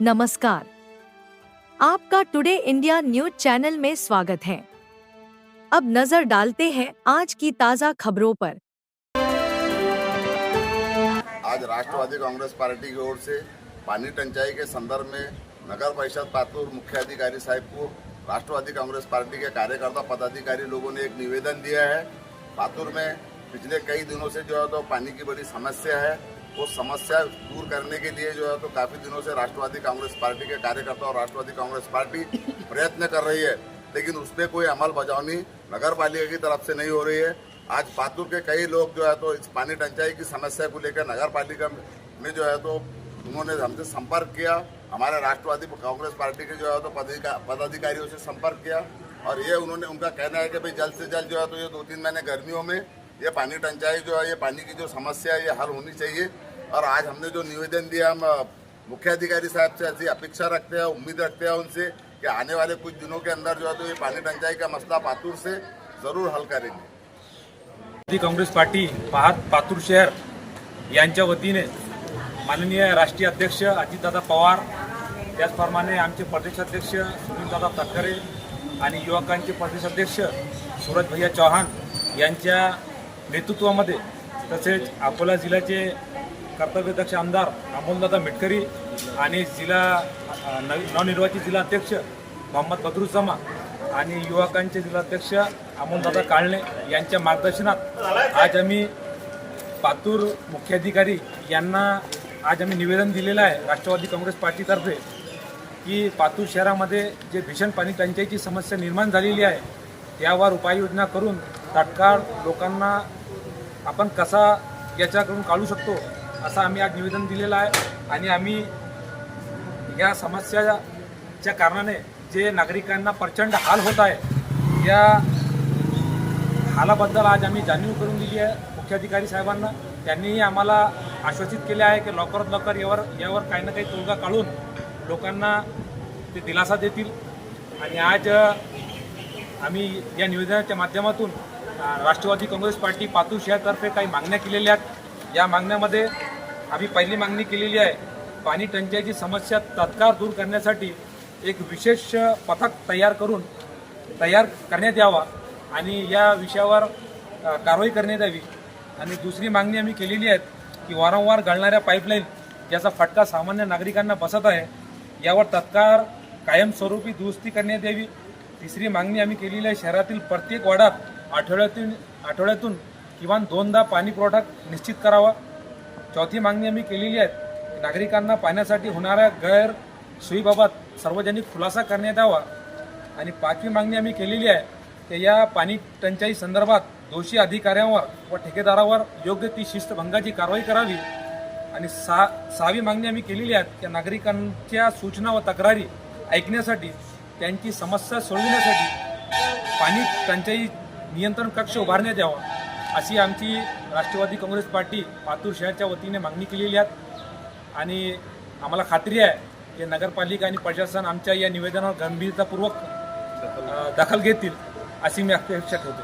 नमस्कार। आपका today India news channel में स्वागत है। अब नज़र डालते हैं आज की ताज़ा खबरों पर। आज राष्ट्रवादी कांग्रेस पार्टी की ओर से पानी टंचाई के संदर्भ में नगर परिषद पातुर मुख्य अधिकारी साहब को राष्ट्रवादी कांग्रेस पार्टी के कार्यकर्ता पदाधिकारी लोगों ने एक निवेदन दिया है। पातुर में पिछले कई दिनों से जो है तो पानी की बड़ी समस्या है। वो समस्या दूर करने के लिए जो है तो काफ़ी दिनों से राष्ट्रवादी कांग्रेस पार्टी के कार्यकर्ता और राष्ट्रवादी कांग्रेस पार्टी प्रयत्न कर रही है, लेकिन उस पर कोई अमल बजावनी नगर पालिका की तरफ़ से नहीं हो रही है। आज पातुर के कई लोग जो है तो इस पानी टंचाई की समस्या को लेकर नगर पालिका में जो है तो उन्होंने हमसे संपर्क किया, हमारे राष्ट्रवादी कांग्रेस पार्टी के जो है तो पदाधिकारियों से संपर्क किया और ये उन्होंने, उनका कहना है कि भाई जल्द से जल्द जो है तो ये दो तीन महीने गर्मियों में ये पानी टंचाई जो है ये पानी की जो समस्या है ये हल होनी चाहिए। और आज हमने जो निवेदन दिया हम मुख्याधिकारी साहब से ऐसी अपेक्षा रखते हैं उम्मीद रखते हैं उनसे कि आने वाले कुछ दिनों के अंदर जो है तो ये पानी टंचाई का मसला पातुर से जरूर हल करेंगे। काँग्रेस पार्टी पाहत पातूर शहर यांच्या वतीने माननीय राष्ट्रीय अध्यक्ष अजितदादा पवार त्याचप्रमाणे आमचे प्रदेशाध्यक्ष सुनीलदादा तटकरे आणि युवकांचे प्रदेशाध्यक्ष सूरज भैया चौहान यांच्या नेतृत्वामध्ये तसेच अकोला जिल्ह्याचे कर्तव्यदक्ष आमदार अमोलदादा मिटकरी आणि जिल्हा अ, नवी नवनिर्वाचित जिल्हाध्यक्ष मोहम्मद बदरुज्जमा आणि युवकांचे जिल्हाध्यक्ष अमोलदादा काळणे यांच्या मार्गदर्शनात आज आम्ही पातूर मुख्याधिकारी यांना आज आम्ही निवेदन दिलेलं आहे राष्ट्रवादी काँग्रेस पार्टीतर्फे की पातूर शहरामध्ये जे भीषण पाणी टंचाईची समस्या निर्माण झालेली आहे त्यावर उपाययोजना करून तात्काळ लोकांना आपण कसा याच्याकडून काढू शकतो असं आम्ही आज निवेदन दिलेलं आहे. आणि आम्ही या समस्याच्या कारणाने जे नागरिकांना प्रचंड हाल होत आहे या हालाबद्दल आज आम्ही जाणीव करून दिली आहे. मुख्याधिकारी साहेबांना त्यांनीही आम्हाला आश्वासित केले आहे की लवकरात लवकर यावर यावर काही ना काही तोडगा काढून लोकांना ते दिलासा देतील. आणि आज आम्ही या निवेदनाच्या माध्यमातून राष्ट्रवादी काँग्रेस पार्टी पातूर शहरातर्फे काही मागण्या केलेल्या आहेत. या मागण्यामध्ये आम्ही पहिली मागणी केलेली आहे. पाणी टंचाईची समस्या तत्काळ दूर करण्यासाठी एक विशेष पथक तयार करून तयार करण्यात यावा आणि या विषयावर कारवाई करण्यात यावी. आणि दुसरी मागणी आम्ही केलेली आहे की वारंवार गळणाऱ्या पाईपलाईन ज्याचा फटका सामान्य नागरिकांना बसत आहे यावर तत्काळ कायमस्वरूपी दुरुस्ती करण्यात यावी. तिसरी मागणी आम्ही केलेली आहे शहरातील प्रत्येक वाड्यात आठवड्यातून आठवड्यातून किमान दोनदा पाणी पुरवठा निश्चित करावा. चौथी मागणी आम्ही केलेली आहे नागरिकांना पाण्यासाठी होणाऱ्या गैरसोयीबाबत सार्वजनिक खुलासा करण्यात यावा. आणि पाचवी मागणी आम्ही केलेली आहे की या पाणी टंचाई संदर्भात दोषी अधिकाऱ्यांवर व ठेकेदारावर योग्य ती शिस्तभंगाची कारवाई करावी. आणि सहा सहावी मागणी आम्ही केलेली आहे की नागरिकांच्या सूचना व तक्रारी ऐकण्यासाठी त्यांची समस्या सोडविण्यासाठी पाणी टंचाई नियंत्रण कक्ष उभारण्यात यावा अशी आमची राष्ट्रवादी काँग्रेस पार्टी पातूर शहराच्या वतीने मागणी केलेली आहे. आणि आम्हाला खात्री आहे की नगरपालिका आणि प्रशासन आमच्या या निवेदनावर गंभीरतापूर्वक दखल घेतील अशी मी अपेक्षा ठेवतो.